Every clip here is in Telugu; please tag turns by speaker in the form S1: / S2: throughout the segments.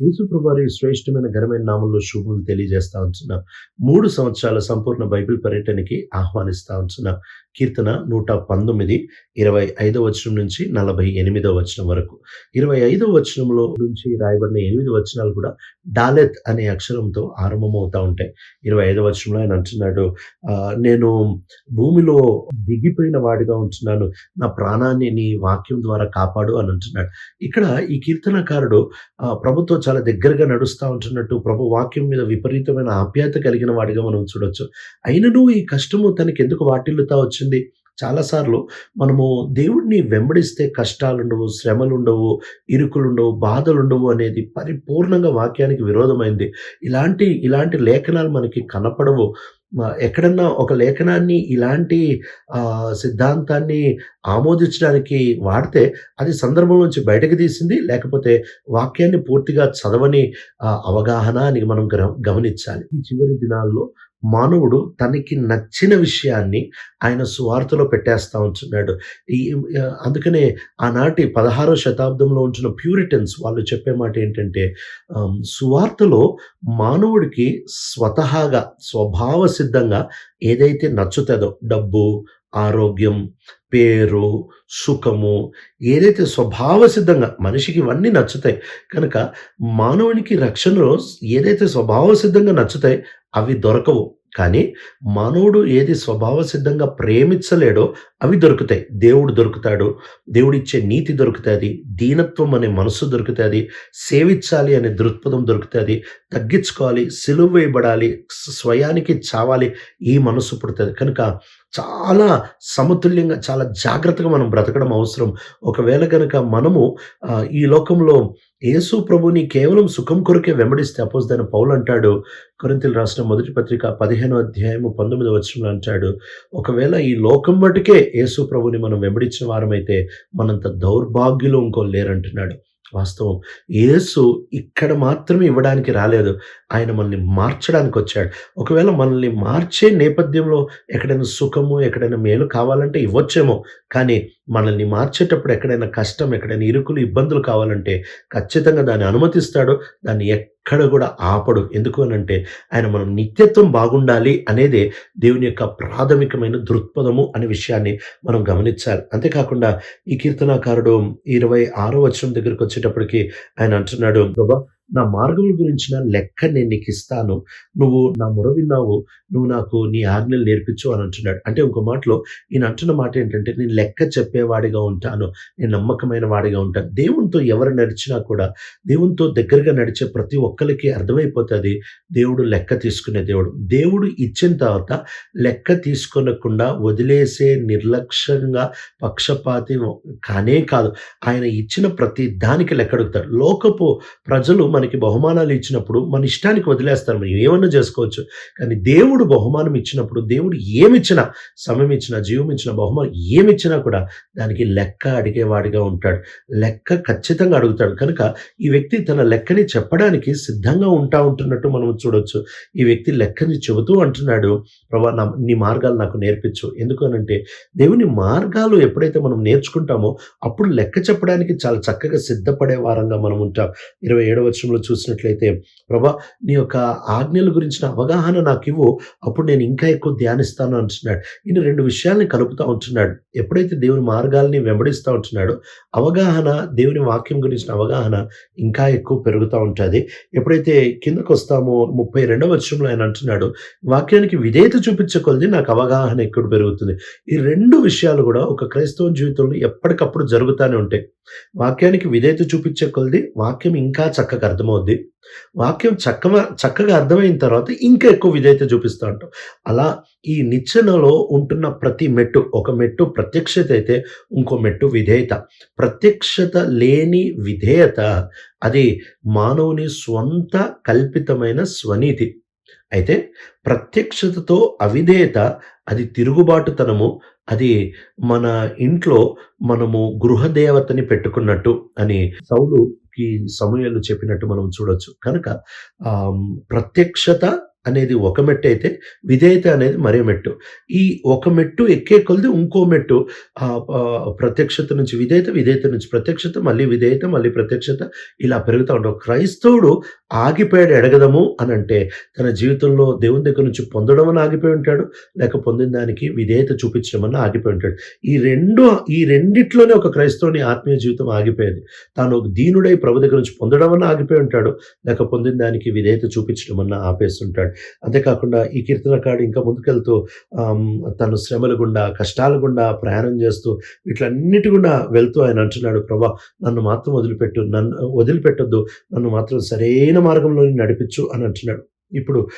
S1: యేసుప్రభారి శ్రేష్టమైన ఘనమైన నామంలో శుభములు తెలియజేస్తా ఉంటున్నా. మూడు సంవత్సరాల సంపూర్ణ బైబిల్ పర్యటనకి ఆహ్వానిస్తా ఉంటున్నా. కీర్తన నూట పంతొమ్మిది ఇరవై ఐదో వచనం నుంచి నలభై ఎనిమిదో వచనం వరకు. ఇరవై ఐదవ వచనంలో నుంచి రాయబడిన ఎనిమిది వచనాలు కూడా డాలెత్ అనే అక్షరంతో ఆరంభమవుతా ఉంటాయి. ఇరవై ఐదో వచనంలో ఆయన అంటున్నాడు "ఆ, నేను భూమిలో దిగిపోయిన వాడిగా ఉంటున్నాను. నా ప్రాణాన్ని నీ వాక్యం ద్వారా కాపాడు అని అంటున్నాడు. ఇక్కడ ఈ కీర్తనకారుడు ప్రభుత్వ చాలా దగ్గరగా నడుస్తూ ఉంటున్నట్టు ప్రభు వాక్యం మీద విపరీతమైన ఆప్యాయత కలిగిన వాడిగా మనం చూడొచ్చు. అయినను ఈ కష్టము తనకి ఎందుకు వాటిల్లుతా వచ్చింది? చాలాసార్లు మనము దేవుడిని వెంబడిస్తే కష్టాలు ఉండవు శ్రమలు ఉండవు ఇరుకులు ఉండవు బాధలు ఉండవు అనేది పరిపూర్ణంగా వాక్యానికి విరోధమైంది. ఇలాంటి ఇలాంటి లేఖనాలు మనకి కనపడవు. ఎక్కడన్నా ఒక లేఖనాన్ని ఇలాంటి సిద్ధాంతాన్ని ఆమోదించడానికి వాడితే అది సందర్భం నుంచి బయటకు తీసింది లేకపోతే వాక్యాన్ని పూర్తిగా చదవని అవగాహన అని మనం గమనించాలి. ఈ చివరి దినాల్లో మానవుడు తనకి నచ్చిన విషయాన్ని ఆయన సువార్తలో పెట్టేస్తా ఉంటున్నాడు. ఈ అందుకనే ఆనాటి పదహారో శతాబ్దంలో ఉంచిన ప్యూరిటన్స్ వాళ్ళు చెప్పే మాట ఏంటంటే సువార్తలో మానవుడికి స్వతహాగా స్వభావ సిద్ధంగా ఏదైతే నచ్చుతుందో డబ్బు ఆరోగ్యం పేరు సుఖము ఏదైతే స్వభావ సిద్ధంగా మనిషికి ఇవన్నీ నచ్చుతాయి కనుక మానవునికి రక్షణలో ఏదైతే స్వభావ సిద్ధంగా నచ్చుతాయి అవి దొరకవు. కానీ మానవుడు ఏది స్వభావ సిద్ధంగా ప్రేమించలేడో అవి దొరుకుతాయి. దేవుడు దొరుకుతాడు. దేవుడిచ్చే నీతి దొరుకుతుంది. దీనత్వం అనే మనసు దొరుకుతుంది. సేవించాలి అనే దృక్పథం దొరుకుతుంది. తగ్గించుకోవాలి సిలువ వేయబడాలి స్వయానికి చావాలి ఈ మనసు పుడుతుంది. కనుక చాలా సమతుల్యంగా చాలా జాగ్రత్తగా మనం బ్రతకడం అవసరం. ఒకవేళ కనుక మనము ఈ లోకంలో యేసు ప్రభుని కేవలం సుఖం కొరకే వెంబడిస్తే అపోజ్ దాని పౌలు అంటాడు కొరింతలు రాసిన మొదటి పత్రిక పదిహేనో అధ్యాయము పంతొమ్మిదో వచ్చంలో అంటాడు ఒకవేళ ఈ లోకం మటుకే యేసు ప్రభుని మనం వెంబడించిన వారమైతే మనంత దౌర్భాగ్యులు ఇంకో లేరంటున్నాడు. వాస్తవం. యేసు ఇక్కడ మాత్రమే ఇవ్వడానికి రాలేదు. ఆయన మనల్ని మార్చడానికి వచ్చాడు. ఒకవేళ మనల్ని మార్చే నేపథ్యంలో ఎక్కడైనా సుఖము ఎక్కడైనా మేలు కావాలంటే ఇవ్వచ్చేమో. కానీ మనల్ని మార్చేటప్పుడు ఎక్కడైనా కష్టం ఎక్కడైనా ఇరుకులు ఇబ్బందులు కావాలంటే ఖచ్చితంగా దాన్ని అనుమతిస్తాడు. దాన్ని ఎక్కడ కూడా ఆపడు. ఎందుకు అనంటే ఆయన మనం నిత్యత్వం బాగుండాలి అనేదే దేవుని యొక్క ప్రాథమికమైన దృక్పథము అనే విషయాన్ని మనం గమనించాలి. అంతేకాకుండా ఈ కీర్తనాకారుడు ఇరవై ఆరో వచనం దగ్గరికి వచ్చేటప్పటికి ఆయన అంటున్నాడు బాబా నా మార్గముల గురించిన లెక్క నేను నీకు ఇస్తాను. నువ్వు నా మొర విన్నావు. నువ్వు నాకు నీ ఆజ్ఞలు నేర్పించు అని అంటున్నాడు. అంటే ఇంకో మాటలో ఈయన అంటున్న మాట ఏంటంటే నేను లెక్క చెప్పేవాడిగా ఉంటాను. నేను నమ్మకమైన వాడిగా ఉంటాను. దేవునితో ఎవరు నడిచినా కూడా దేవునితో దగ్గరగా నడిచే ప్రతి ఒక్కరికి అర్థమైపోతుంది దేవుడు లెక్క తీసుకునే దేవుడు. దేవుడు ఇచ్చిన తర్వాత లెక్క తీసుకొనకుండా వదిలేసే నిర్లక్ష్యంగా పక్షపాతి కానే కాదు. ఆయన ఇచ్చిన ప్రతి దానికి లెక్క అడుగుతాడు. లోకపు ప్రజలు మనకి బహుమానాలు ఇచ్చినప్పుడు మన ఇష్టానికి వదిలేస్తారు మనం. ఏమన్నా చేసుకోవచ్చు. కానీ దేవుడు బహుమానం ఇచ్చినప్పుడు దేవుడు ఏమిచ్చినా సమయం ఇచ్చినా జీవం ఇచ్చిన బహుమానం ఏమిచ్చినా కూడా దానికి లెక్క అడిగేవాడిగా ఉంటాడు. లెక్క ఖచ్చితంగా అడుగుతాడు. కనుక ఈ వ్యక్తి తన లెక్కని చెప్పడానికి సిద్ధంగా ఉంటా ఉంటున్నట్టు మనం చూడొచ్చు. ఈ వ్యక్తి లెక్కని చెబుతూ అంటున్నాడు ప్రభా నా నీ మార్గాలు నాకు నేర్పించు. ఎందుకనంటే దేవుని మార్గాలు ఎప్పుడైతే మనం నేర్చుకుంటామో అప్పుడు లెక్క చెప్పడానికి చాలా చక్కగా సిద్ధపడే వారంగా మనం ఉంటాం. ఇరవై ఏడవచ్చు విషయంలో చూసినట్లయితే ప్రభా నీ యొక్క ఆజ్ఞల గురించిన అవగాహన నాకు ఇవ్వు అప్పుడు నేను ఇంకా ఎక్కువ ధ్యానిస్తాను అంటున్నాడు. ఈయన రెండు విషయాల్ని కలుపుతూ ఉంటున్నాడు. ఎప్పుడైతే దేవుని మార్గాల్ని వెంబడిస్తూ ఉంటున్నాడో అవగాహన దేవుని వాక్యం గురించిన అవగాహన ఇంకా ఎక్కువ పెరుగుతూ ఉంటుంది. ఎప్పుడైతే కిందకు వస్తామో ముప్పై రెండవ వర్షంలో ఆయన అంటున్నాడు వాక్యానికి విధేయత చూపించే కొలది నాకు అవగాహన ఎక్కువ పెరుగుతుంది. ఈ రెండు విషయాలు కూడా ఒక క్రైస్తవ జీవితంలో ఎప్పటికప్పుడు జరుగుతూనే ఉంటాయి. వాక్యానికి విధేయత చూపించే కొలది వాక్యం ఇంకా చక్కగా అర్థమవుద్ది. వాక్యం చక్కగా చక్కగా అర్థమైన తర్వాత ఇంకా ఎక్కువ విధేయత చూపిస్తూ ఉంటాం. అలా ఈ నిచ్చెనలో ఉంటున్న ప్రతి మెట్టు ఒక మెట్టు ప్రత్యక్షత అయితే ఇంకో మెట్టు విధేయత. ప్రత్యక్షత లేని విధేయత అది మానవుని స్వంత కల్పితమైన స్వనీతి. అయితే ప్రత్యక్షతతో అవిధేయత అది తిరుగుబాటుతనము అది మన ఇంట్లో మనము గృహదేవతని పెట్టుకున్నట్టు అని సౌలు సమయాలు చెప్పినట్టు మనం చూడొచ్చు. కనుక ఆ, ప్రత్యక్షత అనేది ఒక మెట్టు అయితే విధేయత అనేది మరో మెట్టు. ఈ ఒక మెట్టు ఎక్కే కొలది ఇంకో మెట్టు. ప్రత్యక్షత నుంచి విధేయత విధేయత నుంచి ప్రత్యక్షత మళ్ళీ విధేయత మళ్ళీ ప్రత్యక్షత ఇలా పెరుగుతూ ఉండవు క్రైస్తవుడు ఆగిపోయాడు ఎడగదము అని అంటే తన జీవితంలో దేవుని దగ్గర నుంచి పొందడం అని ఆగిపోయి ఉంటాడు లేక పొందిన దానికి విధేయత చూపించడం అని ఆగిపోయి ఉంటాడు. ఈ రెండు ఈ రెండిట్లోనే ఒక క్రైస్తవుని ఆత్మీయ జీవితం ఆగిపోయేది. తాను ఒక దీనుడై ప్రభు దగ్గర నుంచి పొందడం అని ఆగిపోయి ఉంటాడు లేక పొందిన దానికి విధేయత చూపించడం అన్న ఆపేస్తుంటాడు అంతేకాకుండా ఈ కీర్తనకాడు ఇంకా ముందుకెళ్తూ తను శ్రమల గుండా కష్టాల గుండా ప్రయాణం చేస్తూ వీటిలన్నిటి గుండా వెళ్తూ ఆయన అంటున్నాడు ప్రభా నన్ను మాత్రం వదిలిపెట్టు నన్ను వదిలిపెట్టొద్దు నన్ను మాత్రం సరైన మార్గంలో నడిపించు అని అంటున్నాడు. ఇప్పుడు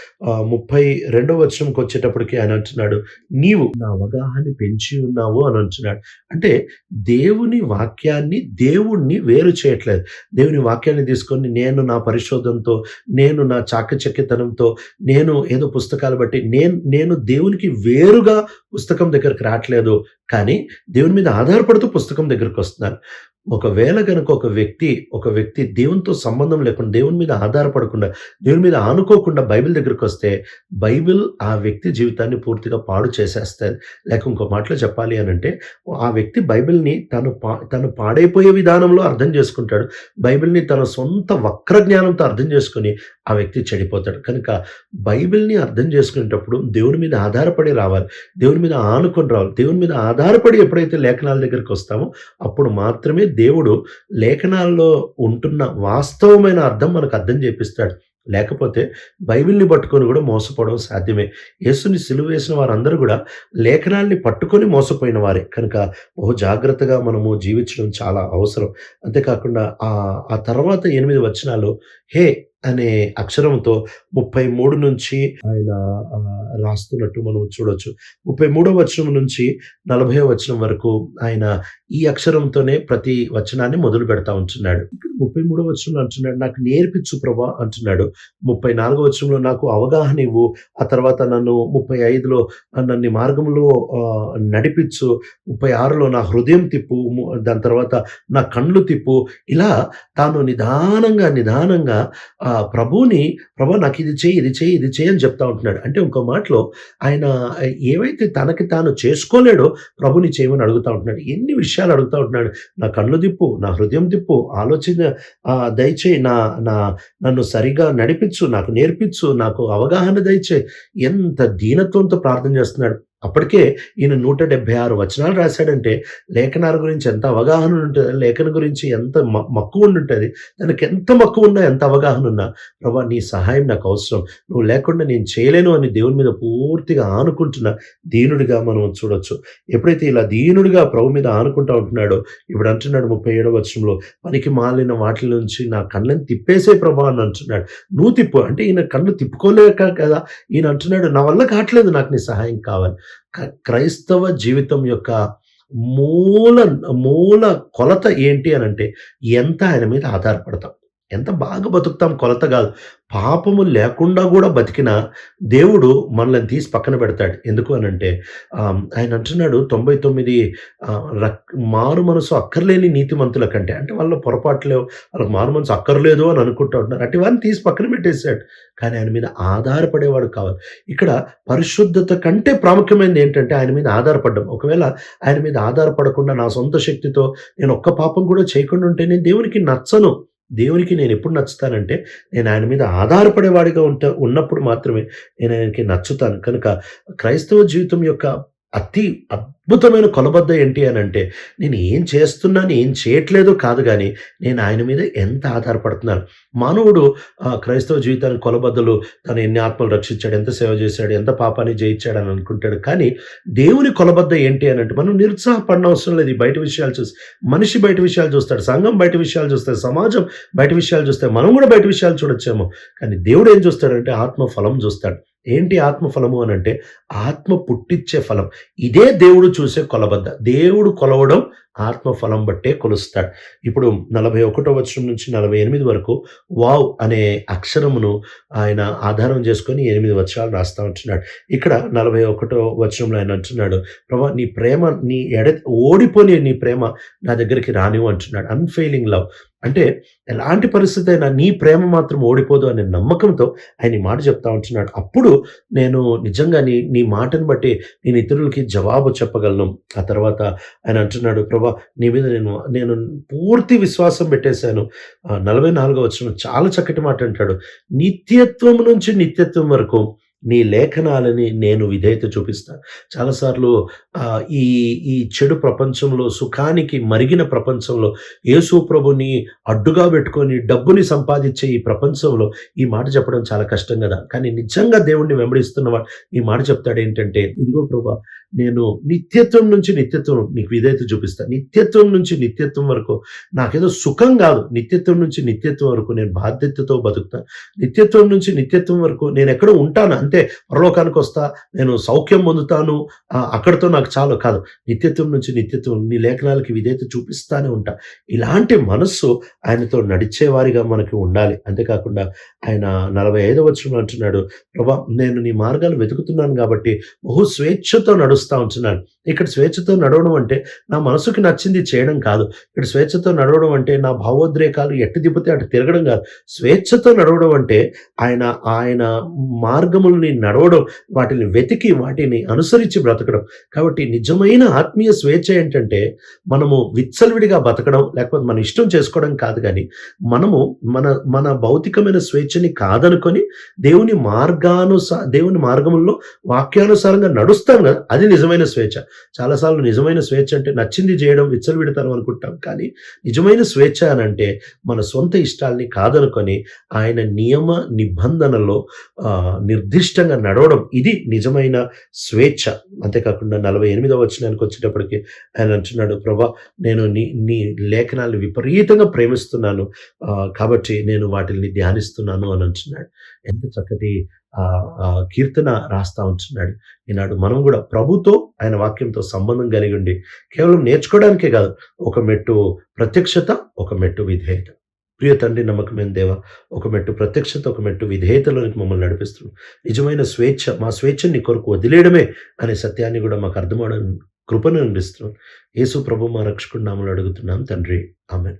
S1: ముప్పై రెండో వచనంకి వచ్చేటప్పటికి ఆయన అంటున్నాడు నీవు నా అవగాహన పెంచి ఉన్నావు అని అంటున్నాడు. అంటే దేవుని వాక్యాన్ని దేవుణ్ణి వేరు చేయట్లేదు. దేవుని వాక్యాన్ని తీసుకొని నేను నా పరిశోధనతో నేను నా చాకచక్యతనంతో నేను ఏదో పుస్తకాలు బట్టి నేను నేను దేవునికి వేరుగా పుస్తకం దగ్గరికి రావట్లేదు కానీ దేవుని మీద ఆధారపడుతూ పుస్తకం దగ్గరికి వస్తున్నాను ఒకవేళ కనుక ఒక వ్యక్తి ఒక వ్యక్తి దేవునితో సంబంధం లేకుండా దేవుని మీద ఆధారపడకుండా దేవుని మీద ఆనుకోకుండా బైబిల్ దగ్గరికి వస్తే బైబిల్ ఆ వ్యక్తి జీవితాన్ని పూర్తిగా పాడు చేసేస్తుంది. లేక ఇంకో మాటలో చెప్పాలి అని అంటే ఆ వ్యక్తి బైబిల్ని తను పా తను పాడైపోయే విధానంలో అర్థం చేసుకుంటాడు. బైబిల్ని తన సొంత వక్ర జ్ఞానంతో అర్థం చేసుకుని ఆ వ్యక్తి చెడిపోతాడు. కనుక బైబిల్ని అర్థం చేసుకునేటప్పుడు దేవుని మీద ఆధారపడి రావాలి. దేవుని మీద ఆనుకొని రావాలి. దేవుని మీద ఆధారపడి ఎప్పుడైతే లేఖనాల దగ్గరికి వస్తామో అప్పుడు మాత్రమే దేవుడు లేఖనాల్లో ఉంటున్న వాస్తవమైన అర్థం మనకు అర్థం చేపిస్తాడు. లేకపోతే బైబిల్ని పట్టుకొని కూడా మోసపోవడం సాధ్యమే. యేసుని సిలువ వేసిన వారందరూ కూడా లేఖనాల్ని పట్టుకొని మోసపోయిన వారే. కనుక బహు జాగ్రత్తగా మనము జీవించడం చాలా అవసరం. అంతేకాకుండా ఆ ఆ తర్వాత ఎనిమిది వచనాలు హే అనే అక్షరంతో ముప్పై మూడు నుంచి ఆయన రాస్తున్నట్టు మనం చూడొచ్చు. ముప్పై మూడో వచనం నుంచి నలభై వచనం వరకు ఆయన ఈ అక్షరంతోనే ప్రతి వచనాన్ని మొదలు పెడతా ఉంటున్నాడు. ఇక్కడ ముప్పై మూడో వచనంలో అంటున్నాడు నాకు నేర్పించు ప్రభా అంటున్నాడు. ముప్పై నాలుగో వచనంలో నాకు అవగాహన ఇవ్వు ఆ తర్వాత నన్ను ముప్పై ఐదులో నన్ను మార్గంలో నడిపించు ముప్పై ఆరులో నా హృదయం తిప్పు దాని తర్వాత నా కళ్ళు తిప్పు. ఇలా తాను నిదానంగా నిదానంగా ఆ ప్రభుని ప్రభా నాకు ఇది చేయి ఇది చేయి ఇది చేయి అని చెప్తా ఉంటున్నాడు. అంటే ఇంకో మాటలో ఆయన ఏవైతే తనకి తాను చేసుకోలేడో ప్రభుని చేయమని అడుగుతా ఉంటున్నాడు. ఎన్ని విషయాలు అడుగుతా ఉంటున్నాడు. నా కళ్ళు దిప్పు నా హృదయం తిప్పు ఆలోచన దయచేయి నా నా నన్ను సరిగా నడిపించు నాకు నేర్పించు నాకు అవగాహన దయచేయి. ఎంత దీనత్వంతో ప్రార్థన చేస్తున్నాడు. అప్పటికే ఈయన నూట డెబ్బై ఆరు వచనాలు రాశాడంటే లేఖనాల గురించి ఎంత అవగాహన ఉంటుంది లేఖన గురించి ఎంత మ- మక్కువ ఉంటుంది దానికి ఎంత మక్కువ ఉన్నా ఎంత అవగాహన ఉన్నా ప్రభా నీ సహాయం నాకు అవసరం. నువ్వు లేకుండా నేను చేయలేను అని దేవుని మీద పూర్తిగా ఆనుకుంటున్న దీనుడిగా మనం చూడొచ్చు. ఎప్పుడైతే ఇలా దీనుడిగా ప్రభు మీద ఆనుకుంటా ఉంటున్నాడో ఇప్పుడు అంటున్నాడు ముప్పై ఏడవ వచనంలో పనికి మాలిన వాటి నుంచి నా కళ్ళని తిప్పేసే ప్రభా అని అంటున్నాడు. నువ్వు తిప్పు అంటే ఈయన కళ్ళు తిప్పుకోలేక కదా ఈయన అంటున్నాడు నా వల్ల కావట్లేదు నాకు నీ సహాయం కావాలి క్రైస్తవ జీవితం యొక్క మూల మూల కొలత ఏంటి అని అంటే ఎంత ఆయన మీద ఆధారపడతాం. ఎంత బాగా బతుకుతాం కొలత కాదు. పాపము లేకుండా కూడా బతికిన దేవుడు మనల్ని తీసి పక్కన పెడతాడు. ఎందుకు అని అంటే ఆయన అంటున్నాడు తొంభై తొమ్మిది రక్- మారు మనసు అక్కర్లేని నీతిమంతుల కంటే అంటే వాళ్ళ పొరపాట్లు వాళ్ళకి మారు మనసు అక్కర్లేదు అని అనుకుంటూ ఉంటున్నారు. అటు వారిని తీసి పక్కన పెట్టేశాడు. కానీ ఆయన మీద ఆధారపడేవాడు కావాలి. ఇక్కడ పరిశుద్ధత కంటే ప్రాముఖ్యమైనది ఏంటంటే ఆయన మీద ఆధారపడడం. ఒకవేళ ఆయన మీద ఆధారపడకుండా నా సొంత శక్తితో నేను ఒక్క పాపం కూడా చేయకుండా ఉంటే నేను దేవునికి నచ్చను. దేవునికి నేను ఎప్పుడు నచ్చుతానంటే నేను ఆయన మీద ఆధారపడేవాడిగా ఉంట ఉన్నప్పుడు మాత్రమే నేను ఆయనకి నచ్చుతాను. కనుక క్రైస్తవ జీవితం యొక్క అతి అద్భుతమైన కొలబద్ద ఏంటి అని అంటే నేను ఏం చేస్తున్నాను ఏం చేయట్లేదో కాదు కానీ నేను ఆయన మీద ఎంత ఆధారపడుతున్నాను? మానవుడు క్రైస్తవ జీవితానికి కొలబద్దలు తను ఎన్ని ఆత్మలు రక్షించాడు ఎంత సేవ చేశాడు ఎంత పాపాన్ని జయించాడు అని అనుకుంటాడు. కానీ దేవుని కొలబద్ద ఏంటి అని అంటే మనం నిరుత్సాహపడిన అవసరం లేదు. ఈ బయట విషయాలు చూసి మనిషి బయట విషయాలు చూస్తాడు సంఘం బయట విషయాలు చూస్తాడు సమాజం బయట విషయాలు చూస్తే మనం కూడా బయట విషయాలు చూడొచ్చేమో. కానీ దేవుడు ఏం చూస్తాడంటే ఆత్మ ఫలం చూస్తాడు. ఏంటి ఆత్మ ఫలము అని అంటే ఆత్మ పుట్టించే ఫలం. ఇదే దేవుడు చూసే కొలబద్ద. దేవుడు కొలవడం ఆత్మ ఫలం బట్టే కొలుస్తాడు. ఇప్పుడు నలభై ఒకటో వచనం నుంచి నలభై ఎనిమిది వరకు వావ్ అనే అక్షరమును ఆయన ఆధారం చేసుకొని ఎనిమిది వచనాలు రాస్తా ఉంటున్నాడు. ఇక్కడ నలభై ఒకటో వచనంలో ఆయన అంటున్నాడు ప్రభా నీ ప్రేమ నీ ఎడ ఓడిపోని నీ ప్రేమ నా దగ్గరికి రానివ్వు అంటున్నాడు. అన్ఫెయిలింగ్ లవ్ అంటే ఎలాంటి పరిస్థితి అయినా నీ ప్రేమ మాత్రం ఓడిపోదు అనే నమ్మకంతో ఆయన ఈ మాట చెప్తా ఉంటున్నాడు. అప్పుడు నేను నిజంగా నీ నీ మాటను బట్టి నేను ఇతరులకి జవాబు చెప్పగలను. ఆ తర్వాత ఆయన అంటున్నాడు ప్రభా నీ మీద నేను నేను పూర్తి విశ్వాసం పెట్టేశాను. నలభై నాలుగో వచ్చిన చాలా చక్కటి మాట అంటాడు. నిత్యత్వం నుంచి నిత్యత్వం వరకు నీ లేఖనాలని నేను విధేయత చూపిస్తాను చాలాసార్లు ఆ, ఈ ఈ చెడు ప్రపంచంలో సుఖానికి మరిగిన ప్రపంచంలో యేసు ప్రభుని అడ్డుగా పెట్టుకొని డబ్బుని సంపాదించే ఈ ప్రపంచంలో ఈ మాట చెప్పడం చాలా కష్టం కదా. కానీ నిజంగా దేవుణ్ణి వెంబడిస్తున్నవాడు ఈ మాట చెప్తాడు ఏంటంటే ఇదిగో ప్రభా నేను నిత్యత్వం నుంచి నిత్యత్వం నీకు విధేయత చూపిస్తాను నిత్యత్వం నుంచి నిత్యత్వం వరకు నాకేదో సుఖం కాదు. నిత్యత్వం నుంచి నిత్యత్వం వరకు నేను బాధ్యతతో బతుకుతాను నిత్యత్వం నుంచి నిత్యత్వం వరకు నేను ఎక్కడో ఉంటాను. అంతే పరలోకానికి వస్తా. నేను సౌఖ్యం పొందుతాను. అక్కడితో నాకు చాలు కాదు. నిత్యత్వం నుంచి నిత్యత్వం నీ లేఖనాలకి విధేయత చూపిస్తానే ఉంటా. ఇలాంటి మనస్సు ఆయనతో నడిచేవారిగా మనకి ఉండాలి. అంతేకాకుండా ఆయన నలభై ఐదవ వచనం అంటున్నాడు ప్రభా నేను నీ మార్గాలు వెతుకుతున్నాను కాబట్టి బహు స్వేచ్ఛతో నడు నడుస్తా ఉంటున్నాను. ఇక్కడ స్వేచ్ఛతో నడవడం అంటే నా మనసుకి నచ్చింది చేయడం కాదు. ఇక్కడ స్వేచ్ఛతో నడవడం అంటే నా భావోద్రేకాలు ఎట్టు దిబ్బతే అటు తిరగడం కాదు. స్వేచ్ఛతో నడవడం అంటే ఆయన ఆయన మార్గముల్ని నడవడం వాటిని వెతికి వాటిని అనుసరించి బ్రతకడం. కాబట్టి నిజమైన ఆత్మీయ స్వేచ్ఛ ఏంటంటే మనము విచ్చలవిడిగా బతకడం లేకపోతే మన ఇష్టం చేసుకోవడం కాదు కానీ మనము మన మన భౌతికమైన స్వేచ్ఛని కాదనుకొని దేవుని మార్గానుసా దేవుని మార్గంలో వాక్యానుసారంగా నడుస్తాం కదా. అది నిజమైన స్వేచ్ఛ. చాలాసార్లు నిజమైన స్వేచ్ఛ అంటే నచ్చింది చేయడం విచ్చలవిడతారు అనుకుంటాం. కానీ నిజమైన స్వేచ్ఛ అని అంటే మన సొంత ఇష్టాల్ని కాదనుకొని ఆయన నియమ నిబంధనలో ఆ, నిర్దిష్టంగా నడవడం. ఇది నిజమైన స్వేచ్ఛ. అంతేకాకుండా నలభై ఎనిమిదవ వచ్చినానికి వచ్చేటప్పటికి ఆయన అంటున్నాడు ప్రభా నేను నీ నీ లేఖనాలు విపరీతంగా ప్రేమిస్తున్నాను. కాబట్టి నేను వాటిని ధ్యానిస్తున్నాను అని అంటున్నాడు. ఎంత చక్కటి కీర్తన రాస్తా ఉంటున్నాడు. ఈనాడు మనం కూడా ప్రభుతో ఆయన వాక్యంతో సంబంధం కలిగి ఉండి కేవలం నేర్చుకోవడానికే కాదు ఒక మెట్టు ప్రత్యక్షత ఒక మెట్టు విధేయత. ప్రియ తండ్రి నమ్మకమైన దేవ ఒక మెట్టు ప్రత్యక్షత ఒక మెట్టు విధేయతలోనికి మమ్మల్ని నడిపిస్తున్నాం నిజమైన స్వేచ్ఛ మా స్వేచ్ఛని నీ కొరకు వదిలేయడమే అనే సత్యాన్ని కూడా మాకు అర్థమవడం కృపను అందిస్తున్నాం. యేసు ప్రభు మా రక్షకుడు నామలు అడుగుతున్నాం. తండ్రి ఆమె